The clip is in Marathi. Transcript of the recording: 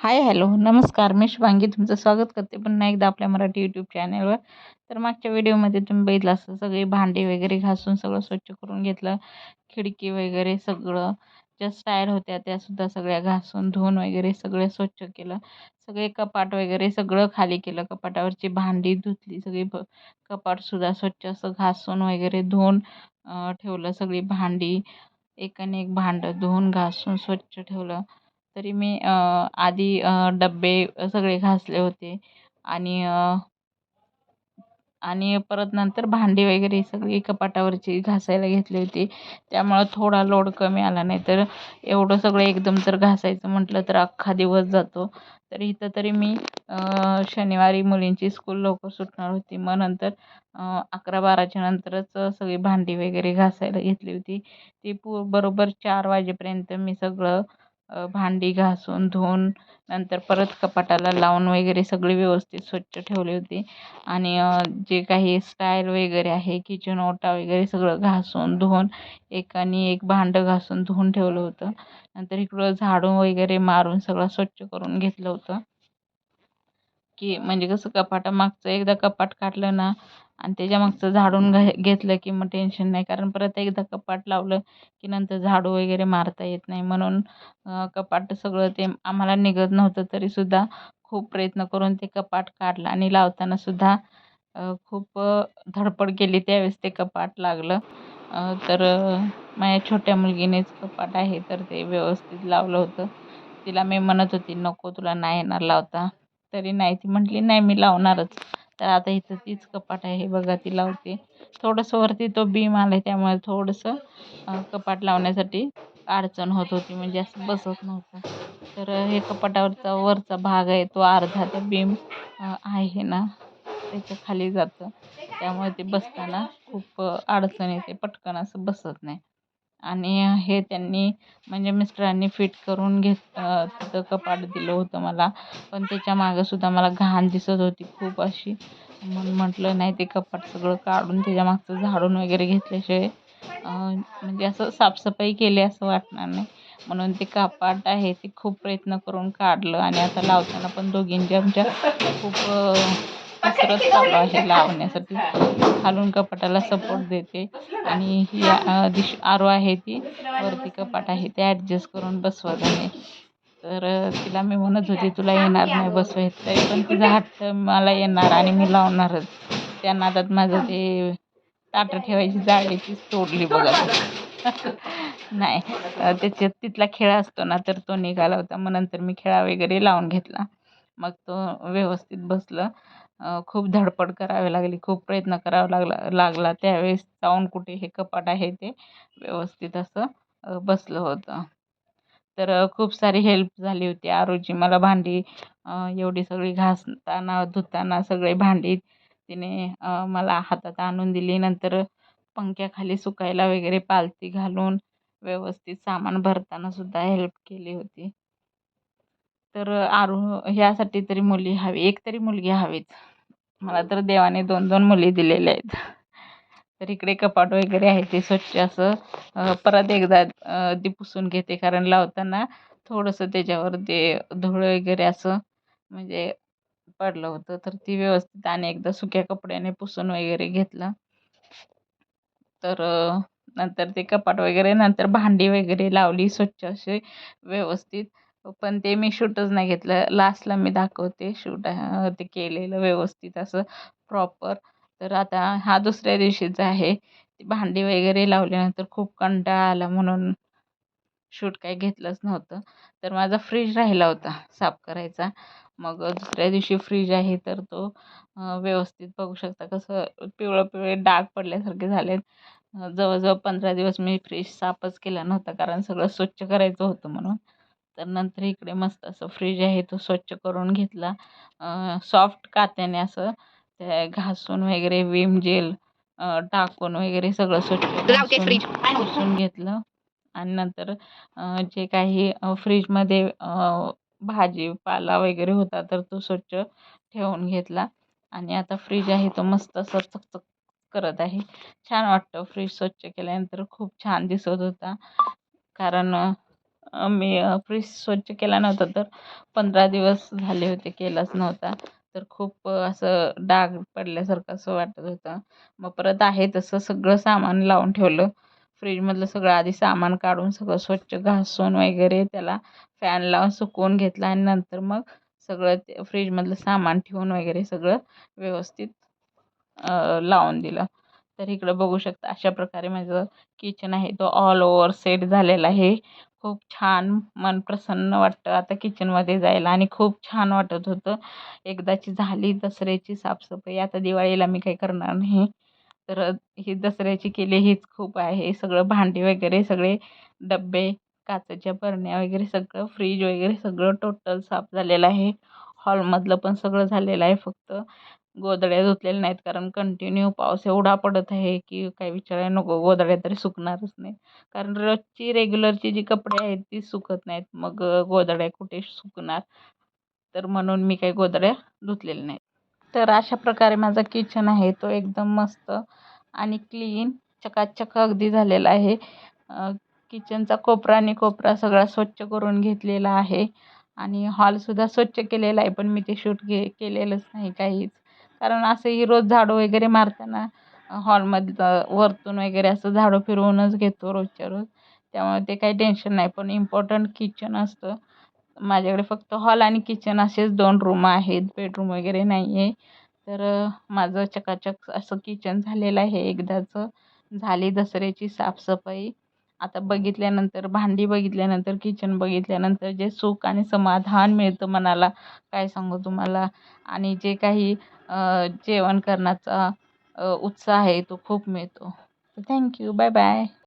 हाय हॅलो नमस्कार मी शुभांगी. तुमचं स्वागत करते पुन्हा एकदा आपल्या मराठी यूट्यूब चॅनलवर तर मागच्या व्हिडिओमध्ये तुम्ही बघितलं असतं सगळी भांडी वगैरे घासून सगळं स्वच्छ करून घेतलं. खिडकी वगैरे सगळं ज्या स्टायर होत्या. त्यासुद्धा सगळ्या घासून धुवून वगैरे सगळं स्वच्छ केलं. सगळे कपाट वगैरे सगळं खाली केलं. कपाटावरची भांडी धुतली. सगळी ब कपाटसुद्धा स्वच्छ असं घासून वगैरे धुवून ठेवलं सगळी भांडी. एकाने एक भांडं धुवून घासून स्वच्छ ठेवलं. तरी मी आधी डबे सगळे घासले होते. आणि आणि परत नंतर भांडी वगैरे सगळी कपाटावरची घासायला घेतली होती. त्यामुळं थोडा लोड कमी आला. नाही तर एवढं सगळं एकदम जर घासायचं म्हटलं तर अख्खा दिवस जातो. तर इथं तरी मी शनिवारी मुलींची स्कूल लवकर सुटणार होती. मग नंतर अकरा बाराच्या नंतरच सगळी भांडी वगैरे घासायला घेतली होती. ती पू बरोबर चार वाजेपर्यंत मी सगळं भांडी घासून धुवून नंतर परत कपाटाला लावून वगैरे सगळी व्यवस्थित स्वच्छ ठेवली होती. आणि जे काही स्टाईल वगैरे आहे किचन ओटा वगैरे सगळं घासून धुवून एकाने एक भांडं घासून धुवून ठेवलं होतं. नंतर इकडं झाडू वगैरे मारून सगळं स्वच्छ करून घेतलं होतं. की म्हणजे कसं कपाटामागचं एकदा कपाट काढलं ना आणि त्याच्या मागचं झाडून घे घेतलं की मग टेन्शन नाही. कारण परत एकदा कपाट लावलं की नंतर झाडू वगैरे मारता येत नाही. म्हणून कपाट सगळं ते आम्हाला निघत नव्हतं तरीसुद्धा खूप प्रयत्न करून ते कपाट काढलं आणि लावतानासुद्धा खूप धडपड केली त्यावेळेस ते कपाट लागलं. तर माझ्या छोट्या मुलगीनेच कपाट आहे तर ते व्यवस्थित लावलं होतं. तिला मी म्हणत होती नको तुला नाही येणार लावता. तरी नाही. ती म्हटली नाही मी लावणारच. तर आता इथं तीच कपाट आहे. बघा ती लावते. थोडंसं वरती तो बीम आला आहे त्यामुळे थोडंसं कपाट लावण्यासाठी अडचण होत होती. म्हणजे असं बसत नव्हतं. तर हे कपाटावरचा वरचा भाग आहे तो अर्धा त्या बीम आहे ना त्याच्याखाली जातं. त्यामुळे ते बसताना खूप अडचण येते. पटकन असं बसत नाही. आणि हे त्यांनी म्हणजे मिस्टरांनी फिट करून घेत तिथं कपाट दिलं होतं मला. पण त्याच्या मागंसुद्धा मला घाण दिसत होती खूप अशी. म्हणून म्हटलं नाही ते कपाट सगळं काढून त्याच्या मागचं झाडून वगैरे घेतल्याशिवाय म्हणजे असं साफसफाई केली असं वाटणार नाही. म्हणून ते कपाट आहे ते खूप प्रयत्न करून काढलं आणि आता लावताना पण दोघींच्या आमच्या खूप कसरत चालू आहे लावण्यासाठी. खालून कपाटाला सपोर्ट देते. आणि ही दिश आरो आहे ती वरती कपाट आहे ते ॲडजस्ट करून बसवत आहे तर तिला मी म्हणत होती तुला येणार नाही बसवायचं तरी पण तिचा हट्ट मला येणार आणि मी लावणारच. त्या नादात माझं ते ताटं ठेवायची जाळीचीच तोडली बघा. नाही त्याच्यात तिथला खेळ असतो ना तर तो निघाला होता. मग नंतर मी खेळा वगैरे लावून घेतला. मग तो व्यवस्थित बसलं. खूप धडपड करावी लागली खूप प्रयत्न करावा लागला लागला. त्यावेळेस जाऊन कुठे हे कपाट आहे ते व्यवस्थित असं बसलं होतं. तर खूप सारी हेल्प झाली होती. आरोची मला भांडी एवढी सगळी घासताना धुताना सगळे भांडी तिने मला हातात आणून दिली. नंतर पंख्याखाली सुकायला वगैरे पालती घालून व्यवस्थित सामान भरताना सुद्धा हेल्प केली होती. तर आरू ह्यासाठी तरी मुली हवी एक तरी मुलगी हवीच. मला तर देवाने दोन दोन मुली दिलेल्या आहेत. तर इकडे कपाट वगैरे आहे ते स्वच्छ असं परत एकदा ती पुसून घेते. कारण लावताना थोडंसं त्याच्यावर ते धूळ वगैरे असं म्हणजे पडलं होतं. तर ती व्यवस्थित आणि एकदा सुक्या कपड्याने पुसून वगैरे घेतलं. तर नंतर ते कपाट वगैरे नंतर भांडी वगैरे लावली स्वच्छ असे व्यवस्थित. पण ते मी शूटच नाही घेतलं. लास्टला मी दाखवते शूट ते केलेलं व्यवस्थित असं प्रॉपर तर आता हा दुसऱ्या दिवशीचा आहे. ती भांडी वगैरे लावल्यानंतर खूप कंटाळा आला म्हणून शूट काही घेतलंच नव्हतं. तर माझा फ्रीज राहिला होता साफ करायचा. मग दुसऱ्या दिवशी फ्रीज आहे तर तो व्यवस्थित बघू शकता कसं पिवळं पिवळे डाग पडल्यासारखे झाले जवळजवळ पंधरा दिवस मी फ्रीज साफच केला नव्हता कारण सगळं स्वच्छ करायचं होतं म्हणून. तर नंतर इकडे मस्त असं फ्रीज आहे तो स्वच्छ करून घेतला. सॉफ्ट कात्याने असं ते घासून वगैरे विम जेल टाकून वगैरे सगळं स्वच्छ फ्रीज पुसून घेतलं. आणि नंतर जे काही फ्रीजमध्ये भाजीपाला वगैरे होता तर तो स्वच्छ ठेवून घेतला. आणि आता फ्रीज आहे तो मस्त असं चकचक करत आहे. छान वाटतं फ्रीज स्वच्छ केल्यानंतर खूप छान दिसत होता. कारण मी फ्रीज स्वच्छ केला नव्हता तर पंधरा दिवस झाले होते केलाच नव्हता. तर खूप असं डाग पडल्यासारखं असं वाटत होतं. मग परत आहे तसं सगळं सामान लावून ठेवलं. फ्रीजमधलं सगळं आधी सामान काढून सगळं स्वच्छ घासून वगैरे त्याला फॅन लावून सुकवून घेतला आणि नंतर मग सगळं ते फ्रीजमधलं सामान ठेवून वगैरे सगळं व्यवस्थित लावून दिलं. तर इकडं बघू शकता अशा प्रकारे माझं किचन आहे. तो ऑल ओव्हर सेट झालेला आहे. खूप छान मन प्रसन्न वाटतं आता किचनमध्ये जायला आणि खूप छान वाटत होतं. एकदाची झाली दसऱ्याची साफसफाई. आता दिवाळीला मी काही करणार नाही. तर ही दसऱ्याची केली हीच खूप आहे. सगळं भांडी वगैरे सगळे डब्बे काचेच्या बरण्या वगैरे सगळं फ्रीज वगैरे सगळं टोटल साफ झालेलं आहे. हॉलमधलं पण सगळं झालेलं आहे फक्त. गोधड्या धुतलेल्या नाहीत कारण कंटिन्यू पाऊस एवढा पडत आहे की काही विचारायला नको गोधड्या तरी सुकणारच नाही कारण रोजची रेग्युलरची जी कपडे आहेत ती सुकत नाहीत मग गोधड्या कुठे सुकणार? तर म्हणून मी काही गोधड्या धुतलेल्या नाहीत. तर अशा प्रकारे माझा किचन आहे तो एकदम मस्त आणि क्लीन चकाचक अगदी झालेला आहे. किचनचा कोपरा आणि कोपरा सगळा स्वच्छ करून घेतलेला आहे आणि हॉलसुद्धा स्वच्छ केलेला आहे पण मी ते शूट घे केलेलंच नाही काहीच. कारण असंही रोज झाडू वगैरे मारताना हॉलमधलं वरतून वगैरे असं झाडू फिरवूनच घेतो रोजच्या रोज. त्यामुळे ते काही टेन्शन नाही. पण इम्पॉर्टंट किचन असतं. माझ्याकडे फक्त हॉल आणि किचन असेच दोन रूम आहेत. बेडरूम वगैरे नाही आहे तर माझं चकाचक असं किचन झालेलं आहे एकदाचं. झाली दसऱ्याची साफसफाई. आता बघितल्यानंतर भांडी बघितल्यानंतर किचन बघितल्यानंतर जे सुख आणि समाधान मिळतं मनाला काय सांगू तुम्हाला? आणि जे काही जेवण करण्याचा उत्साह आहे तो खूप मिळतो. Thank you bye bye